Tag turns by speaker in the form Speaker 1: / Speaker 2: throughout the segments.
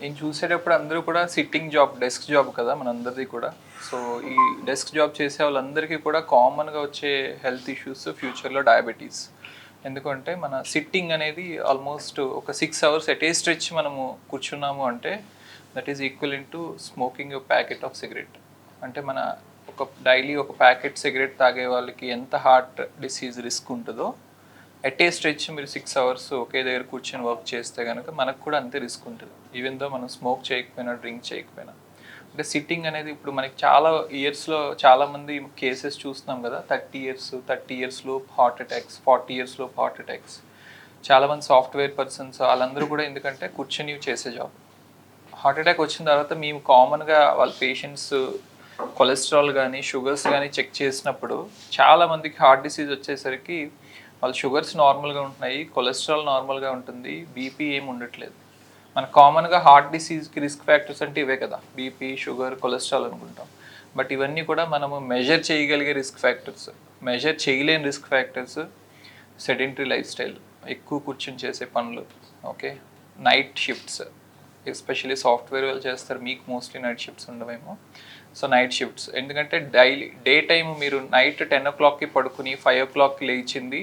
Speaker 1: నేను చూసేటప్పుడు అందరూ కూడా సిట్టింగ్ జాబ్ డెస్క్ జాబ్ కదా మనందరిది కూడా. సో ఈ డెస్క్ జాబ్ చేసే వాళ్ళందరికీ కూడా కామన్గా వచ్చే హెల్త్ ఇష్యూస్ ఫ్యూచర్లో డయాబెటీస్ ఎందుకంటే మన సిట్టింగ్ అనేది ఆల్మోస్ట్ ఒక six hours at a stretch మనము కూర్చున్నాము అంటే that is equal in to smoking packet of cigarette అంటే మన ఒక డైలీ ఒక ప్యాకెట్ సిగరెట్ తాగే వాళ్ళకి ఎంత హార్ట్ డిసీజ్ రిస్క్ ఉంటుందో ఎట్ ఏ స్ట్రెచ్ మీరు సిక్స్ అవర్స్ ఒకే దగ్గర కూర్చొని వర్క్ చేస్తే కనుక మనకు కూడా అంతే రిస్క్ ఉంటుంది. ఈవెన్ దో మనం స్మోక్ చేయకపోయినా డ్రింక్ చేయకపోయినా. అంటే సిట్టింగ్ అనేది ఇప్పుడు మనకి చాలా ఇయర్స్లో చాలామంది కేసెస్ చూస్తున్నాం కదా థర్టీ ఇయర్స్ థర్టీ ఇయర్స్లో హార్ట్ అటాక్స్ ఫార్టీ ఇయర్స్లో హార్ట్ అటాక్స్ చాలామంది సాఫ్ట్వేర్ పర్సన్స్ వాళ్ళందరూ కూడా ఎందుకంటే కూర్చొని చేసే జాబ్ హార్ట్ అటాక్ వచ్చిన తర్వాత మేము కామన్గా వాళ్ళ పేషెంట్స్ కొలెస్ట్రాల్ కానీ షుగర్స్ కానీ చెక్ చేసినప్పుడు చాలా మందికి హార్ట్ డిసీజ్ వచ్చేసరికి వాళ్ళ షుగర్స్ నార్మల్గా ఉంటున్నాయి కొలెస్ట్రాల్ నార్మల్గా ఉంటుంది బీపీ ఏమి ఉండట్లేదు. మన కామన్గా హార్ట్ డిసీజ్కి రిస్క్ ఫ్యాక్టర్స్ అంటే ఇవే కదా బీపీ షుగర్ కొలెస్ట్రాల్ అనుకుంటాం. బట్ ఇవన్నీ కూడా మనము మెజర్ చేయగలిగే రిస్క్ ఫ్యాక్టర్స్. మెజర్ చేయలేని risk factors sedentary life style ఎక్కువ కూర్చొని చేసే పనులు okay? Night shifts especially software వాళ్ళు చేస్తారు మీకు mostly night shifts ఉండవేమో. So night shifts. ఎందుకంటే డైలీ డే టైం మీరు నైట్ టెన్ ఓ క్లాక్కి పడుకుని ఫైవ్ ఓ క్లాక్కి లేచింది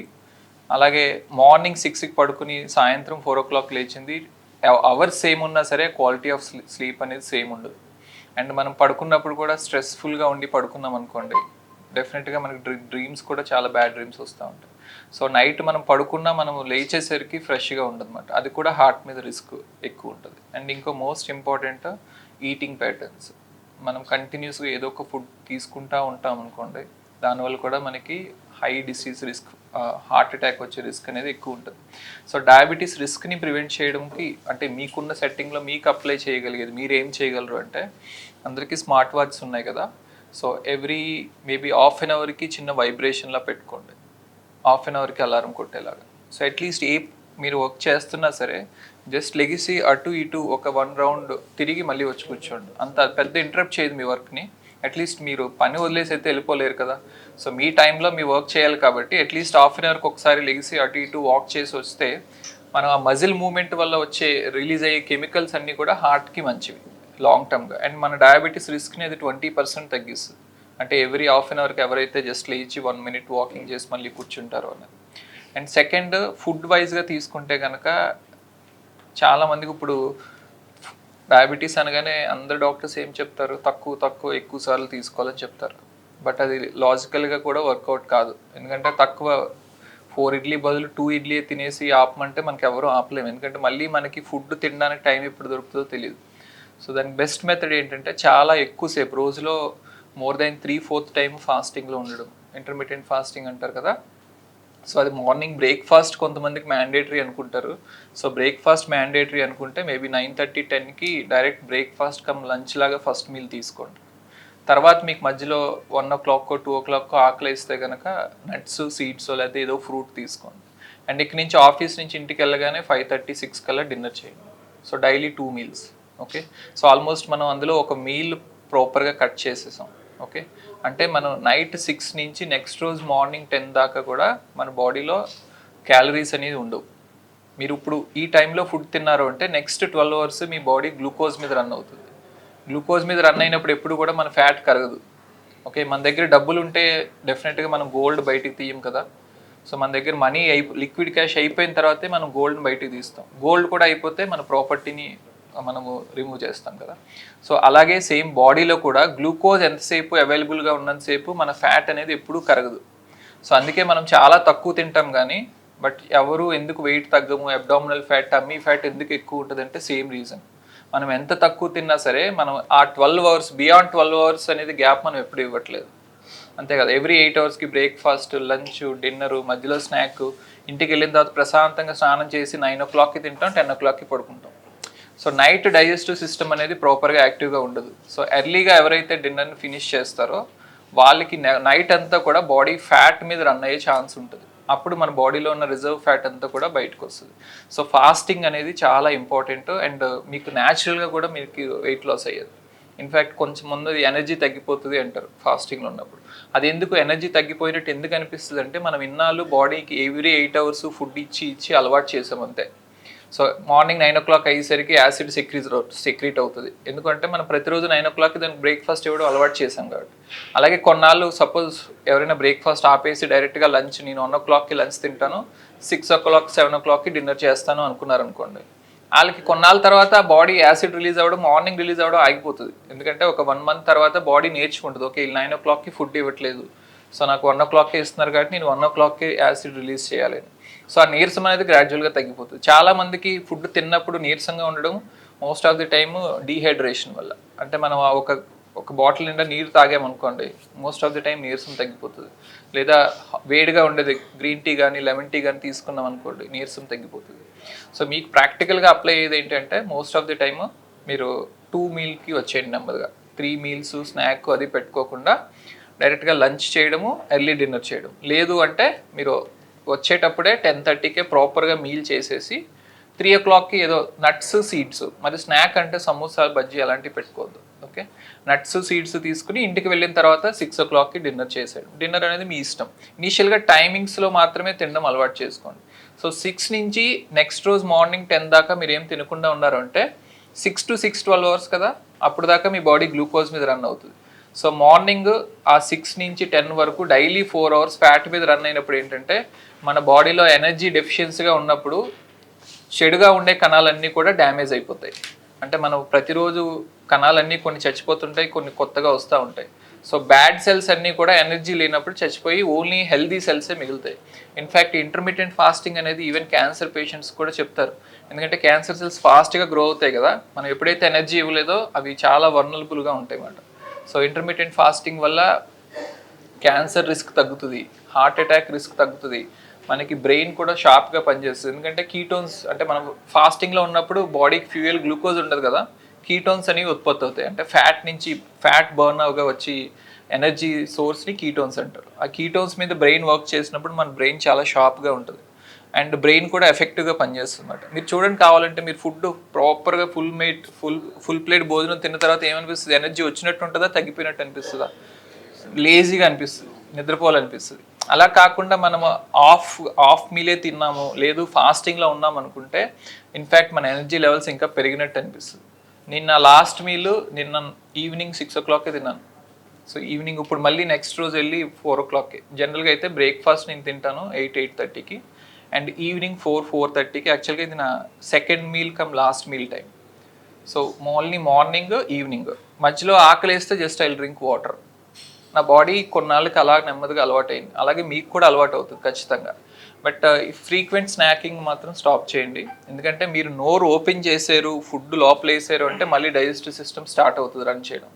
Speaker 1: అలాగే మార్నింగ్ సిక్స్కి పడుకుని సాయంత్రం ఫోర్ ఓ క్లాక్ లేచింది. అవర్స్ సేమ్ ఉన్నా సరే క్వాలిటీ ఆఫ్ స్లీప్ అనేది సేమ్ ఉండదు. అండ్ మనం పడుకున్నప్పుడు కూడా స్ట్రెస్ఫుల్గా ఉండి పడుకున్నాం అనుకోండి డెఫినెట్గా మనకి డ్రీ డ్రీమ్స్ కూడా చాలా బ్యాడ్ డ్రీమ్స్ వస్తూ ఉంటాయి. సో నైట్ మనం పడుకున్నా మనం లేచేసరికి ఫ్రెష్గా ఉండదన్నమాట. అది కూడా హార్ట్ మీద రిస్క్ ఎక్కువ ఉంటుంది. అండ్ ఇంకో మోస్ట్ ఇంపార్టెంట్ ఈటింగ్ ప్యాటర్న్స్. మనం కంటిన్యూస్గా ఏదో ఒక ఫుడ్ తీసుకుంటా ఉంటాం అనుకోండి దానివల్ల కూడా మనకి high disease risk heart attack వచ్చే రిస్క్ అనేది ఎక్కువ ఉంటుంది. సో డయాబెటీస్ రిస్క్ని ప్రివెంట్ చేయడంకి అంటే మీకున్న సెట్టింగ్లో మీకు అప్లై చేయగలిగేది మీరు ఏం చేయగలరు అంటే అందరికీ స్మార్ట్ వాచ్స్ ఉన్నాయి కదా. So every maybe half an అవర్కి చిన్న వైబ్రేషన్లా పెట్టుకోండి. హాఫ్ అన్ అవర్కి అలారం కొట్టేలాగా. సో అట్లీస్ట్ ఏ మీరు వర్క్ చేస్తున్నా సరే జస్ట్ లెగిసి అటు ఇటు ఒక వన్ రౌండ్ తిరిగి మళ్ళీ వచ్చి కూర్చోండి. అంత పెద్ద ఇంటరప్ట్ చేయదు మీ వర్క్ని. అట్లీస్ట్ మీరు పని వదిలేసి అయితే వెళ్ళిపోలేరు కదా. సో మీ టైంలో మీ వర్క్ చేయాలి కాబట్టి అట్లీస్ట్ హాఫ్ అన్ అవర్కి ఒకసారి లెగిసి అటు ఇటు వాక్ చేసి వస్తే మనం ఆ మజిల్ మూమెంట్ వల్ల వచ్చే రిలీజ్ అయ్యే కెమికల్స్ అన్నీ కూడా హార్ట్కి మంచివి లాంగ్ టర్మ్గా అండ్ మన డయాబెటీస్ రిస్క్ని అది ట్వంటీ పర్సెంట్ తగ్గిస్తుంది. అంటే ఎవ్రీ హాఫ్ అన్ అవర్కి ఎవరైతే జస్ట్ లేచి వన్ మినిట్ వాకింగ్ చేసి మళ్ళీ కూర్చుంటారో అనేది అండ్ సెకండ్ ఫుడ్ వైజ్గా తీసుకుంటే కనుక చాలామందికి ఇప్పుడు డయాబెటీస్ అనగానే అందరు డాక్టర్స్ ఏం చెప్తారు? తక్కువ తక్కువ ఎక్కువ సార్లు తీసుకోవాలని చెప్తారు. బట్ అది లాజికల్గా కూడా వర్కౌట్ కాదు. ఎందుకంటే తక్కువ ఫోర్ ఇడ్లీ బదులు టూ ఇడ్లీ తినేసి ఆపమంటే మనకి ఎవరూ ఆపలేము. ఎందుకంటే మళ్ళీ మనకి ఫుడ్ తినడానికి టైం ఎప్పుడు దొరుకుతుందో తెలియదు సో దానికి బెస్ట్ మెథడ్ ఏంటంటే చాలా ఎక్కువసేపు రోజులో more than three fourth time ఫాస్టింగ్లో ఉండడం. ఇంటర్మీడియట్ ఫాస్టింగ్ అంటారు కదా? సో అది మార్నింగ్ బ్రేక్ఫాస్ట్ కొంతమందికి మ్యాండేటరీ అనుకుంటారు. సో బ్రేక్ఫాస్ట్ మ్యాండేటరీ అనుకుంటే మేబీ నైన్ థర్టీ టెన్కి డైరెక్ట్ బ్రేక్ఫాస్ట్ కమ్ లంచ్ లాగా ఫస్ట్ మీల్ తీసుకోండి. తర్వాత మీకు మధ్యలో one o'clock two o'clock ఆకలి ఇస్తే కనుక నట్స్ సీడ్స్ లేకపోతే ఏదో ఫ్రూట్ తీసుకోండి. అండ్ ఇక్కడి నుంచి ఆఫీస్ నుంచి ఇంటికి వెళ్ళగానే ఫైవ్ థర్టీ సిక్స్ కల్లా డిన్నర్ చేయండి. So daily two meals okay so almost మనం అందులో ఒక మీల్ ప్రాపర్గా కట్ చేసేసాం. ఓకే? అంటే మనం నైట్ సిక్స్ నుంచి నెక్స్ట్ రోజు మార్నింగ్ టెన్ దాకా కూడా మన బాడీలో క్యాలరీస్ అనేది ఉండవు. మీరు ఇప్పుడు ఈ టైంలో ఫుడ్ తిన్నారు అంటే నెక్స్ట్ ట్వెల్వ్ అవర్స్ మీ బాడీ గ్లూకోజ్ మీద రన్ అవుతుంది. గ్లూకోజ్ మీద రన్ అయినప్పుడు ఎప్పుడు కూడా మన ఫ్యాట్ కరగదు. ఓకే? మన దగ్గర డబ్బులు ఉంటే డెఫినెట్గా మనం గోల్డ్ బయటికి తీయం కదా. సో మన దగ్గర మనీ అయి లిక్విడ్ క్యాష్ అయిపోయిన తర్వాతే మనం గోల్డ్ బయటికి తీస్తాం. గోల్డ్ కూడా అయిపోతే మన ప్రాపర్టీని మనము రిమూవ్ చేస్తాం కదా. సో అలాగే సేమ్ బాడీలో కూడా గ్లూకోజ్ ఎంతసేపు అవైలబుల్గా ఉన్నంతసేపు మన ఫ్యాట్ అనేది ఎప్పుడూ కరగదు. సో అందుకే మనం చాలా తక్కువ తింటాం కానీ బట్ ఎవరు ఎందుకు వెయిట్ తగ్గము అబ్డామినల్ ఫ్యాట్ టమ్మీ ఫ్యాట్ ఎందుకు ఎక్కువ ఉంటుంది అంటే సేమ్ రీజన్ మనం ఎంత తక్కువ తిన్నా సరే మనం ఆ twelve hours beyond twelve hours అనేది గ్యాప్ మనం ఎప్పుడు ఇవ్వట్లేదు. అంతే కదా. ఎవ్రీ ఎయిట్ అవర్స్కి బ్రేక్ఫాస్ట్ లంచ్ డిన్నర్ మధ్యలో స్నాక్ ఇంటికి వెళ్ళిన తర్వాత ప్రశాంతంగా స్నానం చేసి నైన్ ఓ క్లాక్కి తింటాం టెన్ ఓ క్లాక్కి పడుకుంటాం. సో నైట్ డైజెస్టివ్ సిస్టమ్ అనేది ప్రాపర్గా యాక్టివ్గా ఉండదు. సో ఎర్లీగా ఎవరైతే డిన్నర్ని ఫినిష్ చేస్తారో వాళ్ళకి నైట్ అంతా కూడా బాడీ ఫ్యాట్ మీద రన్ అయ్యే ఛాన్స్ ఉంటుంది. అప్పుడు మన బాడీలో ఉన్న రిజర్వ్ ఫ్యాట్ అంతా కూడా బయటకు వస్తుంది. సో ఫాస్టింగ్ అనేది చాలా ఇంపార్టెంట్ అండ్ మీకు న్యాచురల్గా కూడా మీకు వెయిట్ లాస్ అయ్యేది. ఇన్ఫ్యాక్ట్ కొంచెం ముందు ఎనర్జీ తగ్గిపోతుంది అంటారు ఫాస్టింగ్లో ఉన్నప్పుడు. అది ఎందుకు ఎనర్జీ తగ్గిపోయినట్టు ఎందుకు అనిపిస్తుంది అంటే మనం ఇన్నాళ్ళు బాడీకి ఎవ్రీ ఎయిట్ అవర్స్ ఫుడ్ ఇచ్చి ఇచ్చి అలవాటు చేసాం అంతే. So morning nine o'clock అయ్యేసరికి యాసిడ్ సెక్రీజ్ సెక్రీట్ అవుతుంది. ఎందుకంటే మనం ప్రతిరోజు నైన్ ఓ క్లాక్కి దానికి బ్రేక్ఫాస్ట్ ఇవ్వడం అలవాటు చేసాం కాబట్టి. అలాగే కొన్నాళ్ళు సపోజ్ ఎవరైనా బ్రేక్ఫాస్ట్ ఆపేసి డైరెక్ట్గా లంచ్ నేను వన్ ఓ క్లాక్కి లంచ్ తింటాను సిక్స్ ఓ క్లాక్ సెవెన్ ఓ క్లాక్కి డిన్నర్ చేస్తాను అనుకున్నారు అనుకోండి వాళ్ళకి కొన్నాళ్ళ తర్వాత బాడీ యాసిడ్ రిలీజ్ అవ్వడం మార్నింగ్ రిలీజ్ అవ్వడం ఆగిపోతుంది. ఎందుకంటే ఒక వన్ మంత్ తర్వాత బాడీ నేర్చుకుంటుంది. ఓకే నైన్ ఓ క్లాక్కి ఫుడ్ ఇవ్వట్లేదు. సో నాకు వన్ ఓ క్లాక్కి ఇస్తున్నారు కాబట్టి నేను వన్ ఓ క్లాక్కి యాసిడ్ రిలీజ్ చేయాలి. సో ఆ నీరసం అనేది గ్రాడ్యువల్గా తగ్గిపోతుంది. చాలా మందికి ఫుడ్ తిన్నప్పుడు నీరసంగా ఉండడం most of the time dehydration వల్ల. అంటే మనం ఆ ఒక ఒక బాటిల్ నిండా నీరు తాగామనుకోండి మోస్ట్ ఆఫ్ ది టైం నీరసం తగ్గిపోతుంది. లేదా వేడిగా ఉండేది గ్రీన్ టీ కానీ లెమన్ టీ కానీ తీసుకున్నాం అనుకోండి నీరసం తగ్గిపోతుంది. సో మీకు ప్రాక్టికల్గా అప్లై అయ్యేది ఏంటంటే మోస్ట్ ఆఫ్ ది టైమ్ మీరు టూ మీల్కి వచ్చేయండి నెమ్మదిగా. త్రీ మీల్స్ స్నాక్ అది పెట్టుకోకుండా డైరెక్ట్గా లంచ్ చేయడము ఎర్లీ డిన్నర్ చేయడం. లేదు అంటే మీరు వచ్చేటప్పుడే టెన్ థర్టీకే ప్రాపర్గా మీల్ చేసేసి త్రీ ఓ క్లాక్కి ఏదో నట్స్ సీడ్స్ మరి స్నాక్ అంటే సమోసాలు బజ్జీ అలాంటివి పెట్టుకోవద్దు. ఓకే? నట్స్ సీడ్స్ తీసుకుని ఇంటికి వెళ్ళిన తర్వాత సిక్స్ ఓ క్లాక్కి డిన్నర్ చేసేయడం. డిన్నర్ అనేది మీ ఇష్టం. ఇనీషియల్గా టైమింగ్స్లో మాత్రమే తినడం అలవాటు చేసుకోండి. సో సిక్స్ నుంచి నెక్స్ట్ రోజు మార్నింగ్ టెన్ దాకా మీరు ఏం తినకుండా ఉన్నారు అంటే six to six twelve hours కదా అప్పుడు దాకా మీ బాడీ గ్లూకోజ్ మీద రన్ అవుతుంది. సో మార్నింగ్ ఆ సిక్స్ నుంచి టెన్ వరకు డైలీ ఫోర్ అవర్స్ ఫ్యాట్ మీద రన్ అయినప్పుడు ఏంటంటే మన బాడీలో ఎనర్జీ డెఫిషియన్సీగా ఉన్నప్పుడు చెడుగా ఉండే కణాలన్నీ కూడా డ్యామేజ్ అయిపోతాయి. అంటే మనం ప్రతిరోజు కణాలన్నీ కొన్ని చచ్చిపోతుంటాయి కొన్ని కొత్తగా వస్తూ ఉంటాయి. సో బ్యాడ్ సెల్స్ అన్నీ కూడా ఎనర్జీ లేనప్పుడు చచ్చిపోయి ఓన్లీ హెల్దీ సెల్సే మిగులుతాయి. ఇన్ఫ్యాక్ట్ ఇంటర్మీడియట్ ఫాస్టింగ్ అనేది ఈవెన్ క్యాన్సర్ పేషెంట్స్ కూడా చెప్తారు. ఎందుకంటే క్యాన్సర్ సెల్స్ ఫాస్ట్గా గ్రో అవుతాయి కదా మనం ఎప్పుడైతే ఎనర్జీ ఇవ్వలేదో అవి చాలా వర్నలబుల్గా ఉంటాయి అన్నమాట. సో ఇంటర్మీడియట్ ఫాస్టింగ్ వల్ల క్యాన్సర్ రిస్క్ తగ్గుతుంది హార్ట్ అటాక్ రిస్క్ తగ్గుతుంది. మనకి బ్రెయిన్ కూడా షార్ప్గా పనిచేస్తుంది. ఎందుకంటే కీటోన్స్ అంటే మనం ఫాస్టింగ్లో ఉన్నప్పుడు బాడీకి ఫ్యూయల్ గ్లూకోజ్ ఉండదు కదా కీటోన్స్ అనేవి ఉత్పత్తి అవుతాయి. అంటే ఫ్యాట్ నుంచి ఫ్యాట్ బర్న్ అవగా వచ్చి ఎనర్జీ సోర్స్ని కీటోన్స్ అంటారు. ఆ కీటోన్స్ మీద బ్రెయిన్ వర్క్ చేసినప్పుడు మన బ్రెయిన్ చాలా షార్ప్గా ఉంటుంది. అండ్ బ్రెయిన్ కూడా ఎఫెక్టివ్గా పనిచేస్తుందన్నమాట. మీరు చూడండి కావాలంటే మీరు ఫుడ్ ప్రాపర్గా ఫుల్ మేట్ ఫుల్ ఫుల్ ప్లేట్ భోజనం తిన్న తర్వాత ఏమనిపిస్తుంది? ఎనర్జీ వచ్చినట్టు ఉంటుందా తగ్గిపోయినట్టు అనిపిస్తుందా? లేజీగా అనిపిస్తుంది. నిద్రపోవాలనిపిస్తుంది. అలా కాకుండా మనం ఆఫ్ ఆఫ్ మీలే తిన్నాము లేదు ఫాస్టింగ్లో ఉన్నాం అనుకుంటే ఇన్ఫ్యాక్ట్ మన ఎనర్జీ లెవెల్స్ ఇంకా పెరిగినట్టు అనిపిస్తుంది. నిన్న లాస్ట్ మీల్ నిన్న ఈవినింగ్ సిక్స్ ఓ క్లాక్కే తిన్నాను. సో ఈవినింగ్ ఇప్పుడు మళ్ళీ నెక్స్ట్ రోజు వెళ్ళి ఫోర్ ఓ క్లాక్కి జనరల్గా అయితే బ్రేక్ఫాస్ట్ నేను తింటాను ఎయిట్ ఎయిట్ థర్టీకి. అండ్ ఈవినింగ్ ఫోర్ ఫోర్ థర్టీకి యాక్చువల్గా ఇది నా second meal come last meal time so only morning evening మధ్యలో ఆకలి వేస్తే జస్ట్ ఐ డ్రింక్ వాటర్ నా బాడీ కొన్నాళ్ళకి అలా నెమ్మదిగా అలవాటు అయింది అలాగే మీకు కూడా అలవాటు అవుతుంది ఖచ్చితంగా బట్ ఫ్రీక్వెంట్ స్నాకింగ్ మాత్రం స్టాప్ చేయండి. ఎందుకంటే మీరు నోరు ఓపెన్ చేశారు ఫుడ్ లోపల వేసారు అంటే మళ్ళీ డైజెస్టివ్ సిస్టమ్ స్టార్ట్ అవుతుంది రన్ చేయడం.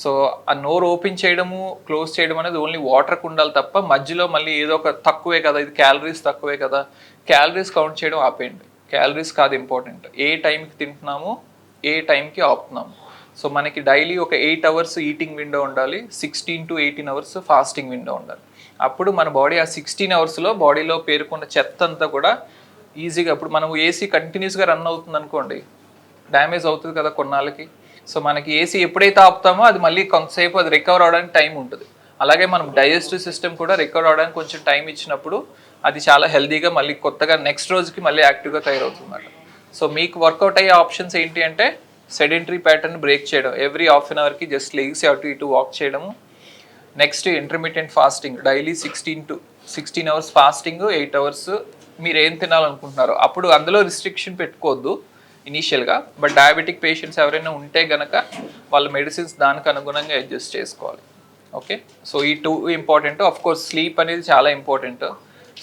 Speaker 1: సో ఆ నోరు ఓపెన్ చేయడము క్లోజ్ చేయడం అనేది ఓన్లీ వాటర్కి ఉండాలి తప్ప మధ్యలో మళ్ళీ ఏదో ఒక తక్కువే కదా ఇది క్యాలరీస్ తక్కువే కదా. క్యాలరీస్ కౌంట్ చేయడం ఆపేయండి. క్యాలరీస్ కాదు ఇంపార్టెంట్. ఏ టైంకి తింటున్నాము ఏ టైంకి ఆపుతున్నాము. సో మనకి డైలీ ఒక ఎయిట్ అవర్స్ ఈటింగ్ విండో ఉండాలి sixteen to eighteen hours fasting window ఉండాలి. అప్పుడు మన బాడీ ఆ సిక్స్టీన్ అవర్స్లో బాడీలో పేరుకున్న చెత్త అంతా కూడా ఈజీగా అప్పుడు మనం ఏసీ కంటిన్యూస్గా రన్ అవుతుంది అనుకోండి డ్యామేజ్ అవుతుంది కదా కొన్నాళ్ళకి. సో మనకి ఏసీ ఎప్పుడైతే ఆపుతామో అది మళ్ళీ కొంతసేపు అది రికవర్ అవడానికి టైం ఉంటుంది. అలాగే మనం డైజెస్టివ్ సిస్టమ్ కూడా రికవర్ అవడానికి కొంచెం టైం ఇచ్చినప్పుడు అది చాలా హెల్దీగా మళ్ళీ కొత్తగా నెక్స్ట్ రోజుకి మళ్ళీ యాక్టివ్గా తయారవుతుందన్నమాట. సో మీకు వర్కౌట్ అయ్యే ఆప్షన్స్ ఏంటి అంటే సెడెంటరీ ప్యాటర్న్ బ్రేక్ చేయడం ఎవ్రీ హాఫ్ అన్ అవర్కి జస్ట్ లెగ్స్ అటు ఇటు వాక్ చేయడము. Next intermediate fasting daily sixteen to sixteen hours fasting eight hours మీరు ఏం తినాలనుకుంటున్నారో. అప్పుడు అందులో రిస్ట్రిక్షన్ పెట్టుకోవద్దు. ఇనీషియల్గా బట్ డయాబెటిక్ పేషెంట్స్ ఎవరైనా ఉంటే గనక వాళ్ళ మెడిసిన్స్ దానికి అనుగుణంగా అడ్జస్ట్ చేసుకోవాలి. ఓకే సో ఈ two important of course sleep అనేది చాలా ఇంపార్టెంట్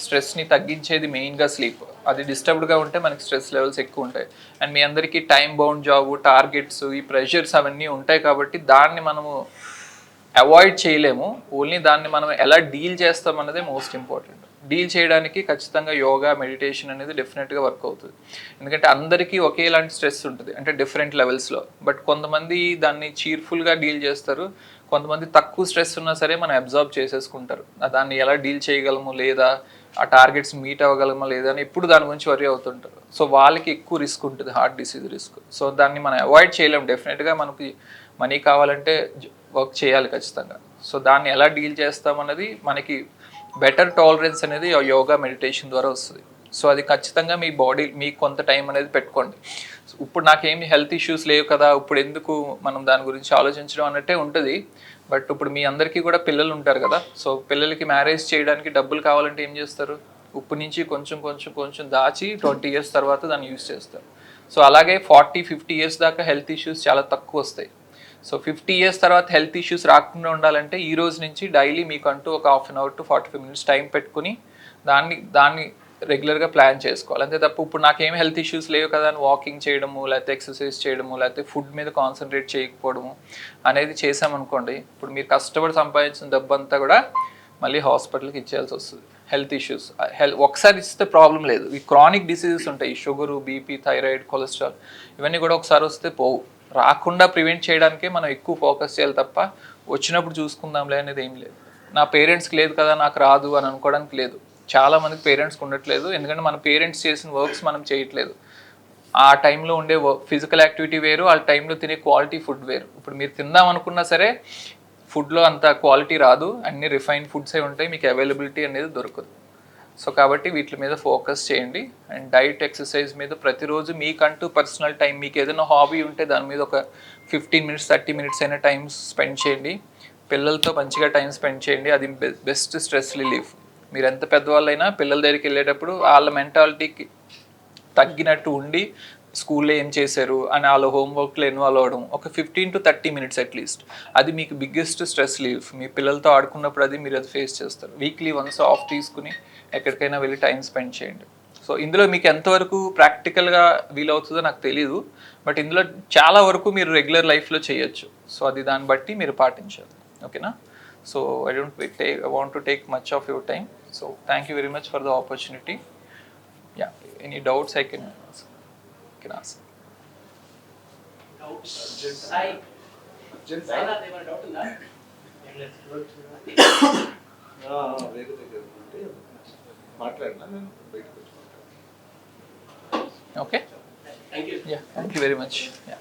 Speaker 1: స్ట్రెస్ని తగ్గించేది మెయిన్గా స్లీప్ అది డిస్టర్బ్డ్గా ఉంటే మనకి స్ట్రెస్ లెవెల్స్ ఎక్కువ ఉంటాయి. అండ్ మీ అందరికీ టైం బౌండ్ జాబ్ టార్గెట్స్ ఈ ప్రెషర్స్ అవన్నీ ఉంటాయి కాబట్టి దాన్ని మనము అవాయిడ్ చేయలేము. ఓన్లీ దాన్ని మనం ఎలా డీల్ చేస్తాం అన్నదే మోస్ట్ ఇంపార్టెంట్ డీల్ చేయడానికి ఖచ్చితంగా యోగా మెడిటేషన్ అనేది డెఫినెట్గా వర్క్ అవుతుంది. ఎందుకంటే అందరికీ ఒకేలాంటి స్ట్రెస్ ఉంటుంది. అంటే డిఫరెంట్ లెవెల్స్లో బట్ కొంతమంది దాన్ని చీర్ఫుల్గా డీల్ చేస్తారు. కొంతమంది తక్కువ స్ట్రెస్ ఉన్నా సరే మనం అబ్జర్వ్ చేసేసుకుంటారు. దాన్ని ఎలా డీల్ చేయగలము లేదా ఆ టార్గెట్స్ మీట్ అవ్వగలమా లేదా అని ఎప్పుడు దాని గురించి వరి అవుతుంటారు. సో వాళ్ళకి ఎక్కువ రిస్క్ ఉంటుంది హార్ట్ డిసీజ్ రిస్క్ సో దాన్ని మనం అవాయిడ్ చేయలేము. డెఫినెట్గా మనకి మనీ కావాలంటే వర్క్ చేయాలి ఖచ్చితంగా. సో దాన్ని ఎలా డీల్ చేస్తామన్నది మనకి బెటర్ టాలరెన్స్ అనేది యోగా మెడిటేషన్ ద్వారా వస్తుంది. సో అది ఖచ్చితంగా మీ బాడీ మీకు కొంత టైం అనేది పెట్టుకోండి. ఇప్పుడు నాకేమి హెల్త్ ఇష్యూస్ లేవు కదా ఇప్పుడు ఎందుకు మనం దాని గురించి ఆలోచించడం అన్నట్టే ఉంటుంది. బట్ ఇప్పుడు మీ అందరికీ కూడా పిల్లలు ఉంటారు కదా సో పిల్లలకి మ్యారేజ్ చేయడానికి డబ్బులు కావాలంటే ఏం చేస్తారు? ఉప్పు నుంచి కొంచెం కొంచెం కొంచెం దాచి ట్వంటీ ఇయర్స్ తర్వాత దాన్ని యూస్ చేస్తారు. సో అలాగే ఫార్టీ ఫిఫ్టీ ఇయర్స్ దాకా హెల్త్ ఇష్యూస్ చాలా తక్కువ వస్తాయి. సో ఫిఫ్టీ ఇయర్స్ తర్వాత హెల్త్ ఇష్యూస్ రాకుండా ఉండాలంటే ఈ రోజు నుంచి డైలీ మీకు అంటూ ఒక half an hour to forty five minutes time పెట్టుకుని దాన్ని దాన్ని రెగ్యులర్గా ప్లాన్ చేసుకోవాలి. అంతే తప్ప ఇప్పుడు నాకేం హెల్త్ ఇష్యూస్ లేవు కదా అని వాకింగ్ చేయడము లేకపోతే ఎక్సర్సైజ్ చేయడము లేకపోతే ఫుడ్ మీద కాన్సన్ట్రేట్ చేయకపోవడము అనేది చేసామనుకోండి ఇప్పుడు మీరు కష్టపడి సంపాదించిన డబ్బు అంతా కూడా మళ్ళీ హాస్పిటల్కి ఇచ్చేయాల్సి వస్తుంది. హెల్త్ ఇష్యూస్ హెల్త్ ఒకసారి ఇస్తే ప్రాబ్లం లేదు. ఈ క్రానిక్ డిసీజెస్ ఉంటాయి. షుగరు బీపీ థైరాయిడ్ కొలెస్ట్రాల్ ఇవన్నీ కూడా ఒకసారి వస్తే పోవు. రాకుండా ప్రివెంట్ చేయడానికే మనం ఎక్కువ ఫోకస్ చేయాలి తప్ప వచ్చినప్పుడు చూసుకుందాంలే అనేది ఏం లేదు. నా పేరెంట్స్కి లేదు కదా నాకు రాదు అని అనుకోవడానికి లేదు. చాలా మందికి పేరెంట్స్కి ఉండట్లేదు. ఎందుకంటే మన పేరెంట్స్ చేసిన వర్క్స్ మనం చేయట్లేదు. ఆ టైంలో ఉండే ఫిజికల్ యాక్టివిటీ వేరు ఆ టైంలో తినే క్వాలిటీ ఫుడ్ వేరు. ఇప్పుడు మీరు తిందాం అనుకున్నా సరే ఫుడ్లో అంత క్వాలిటీ రాదు. అన్ని రిఫైన్డ్ ఫుడ్సే ఉంటాయి. మీకు అవైలబిలిటీ అనేది దొరకదు. సో కాబట్టి వీటి మీద ఫోకస్ చేయండి. అండ్ డైట్ ఎక్సర్సైజ్ మీద ప్రతిరోజు మీకంటూ పర్సనల్ టైం మీకు ఏదైనా హాబీ ఉంటే దాని మీద ఒక ఫిఫ్టీన్ మినిట్స్ థర్టీ మినిట్స్ అయినా టైం స్పెండ్ చేయండి. పిల్లలతో మంచిగా టైం స్పెండ్ చేయండి. అది బెస్ట్ స్ట్రెస్ రిలీఫ్. మీరు ఎంత పెద్దవాళ్ళైనా పిల్లల దగ్గరికి వెళ్ళేటప్పుడు వాళ్ళ మెంటాలిటీకి తగ్గినట్టు ఉండి స్కూల్లో ఏం చేశారు అని వాళ్ళ హోంవర్క్లో ఇన్వాల్వ్ అవ్వడం ఒక fifteen to thirty minutes at least అది మీకు బిగ్గెస్ట్ స్ట్రెస్ లీవ్ మీ పిల్లలతో ఆడుకున్నప్పుడు అది మీరు అది ఫేస్ చేస్తారు. వీక్లీ వన్స్ ఆఫ్ తీసుకుని ఎక్కడికైనా వెళ్ళి టైం స్పెండ్ చేయండి. సో ఇందులో మీకు ఎంతవరకు ప్రాక్టికల్గా వీలవుతుందో నాకు తెలియదు బట్ ఇందులో చాలా వరకు మీరు రెగ్యులర్ లైఫ్లో చేయొచ్చు. సో అది దాన్ని బట్టి మీరు పాటించాలి. ఓకేనా so I don't take I want to take much of your time so thank you very much for the opportunity yeah any doubts I can
Speaker 2: can ask. I, doubt
Speaker 1: Okay?
Speaker 3: Thank you.
Speaker 1: Yeah, thank you very much. Yeah.